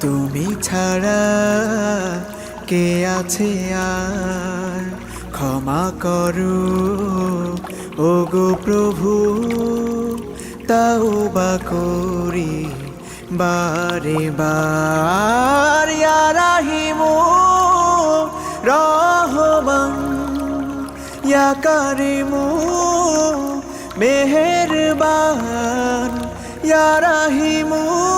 তুমি ছাড়া কে আছে আর? ক্ষমা করো ও গো প্রভু তাও বা করি বারে বার। রাহিমু রহমান ইয়া কারিমু মেহেরবান। ইয়া রাহিমু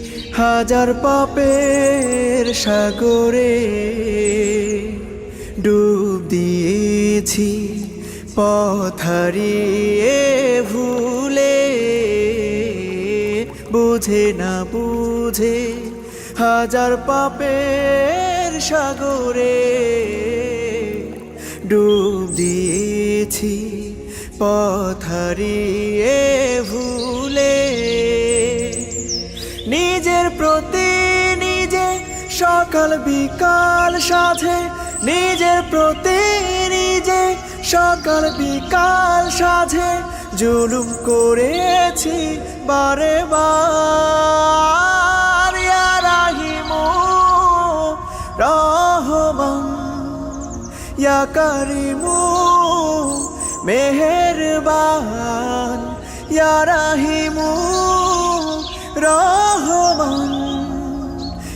হাজার পাপের সাগরে ডুব দিয়েছি পথারিয়ে ভুলে। বুঝে না বুঝে হাজার পাপের সাগরে ডুব দিয়েছি পথারিয়ে ভুলে। নিজের প্রতি নিজে সকাল বিকাল সাথে নিজের প্রতি নিজে সকাল বিকাল সাথে জুলুম করেছি বারে বার। রাহিমু রহমান, ইয়া কারিমু মেহেরবান, ইয়া রাহিমু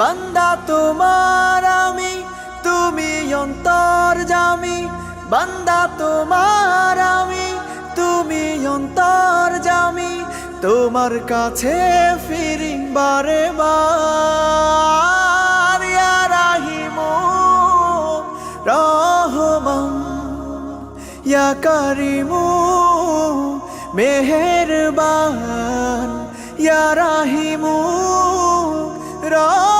বান্দা তোমার আমি, তুমি অন্তর জামি। বান্দা তোমার আমি, তুমি অন্তর জামি। তোমার কাছে ফিরি বারে। বার রাহিমু, রহমান। ইয়া কারিমু, মেহেরবান। ইয়া রাহিমু রহমান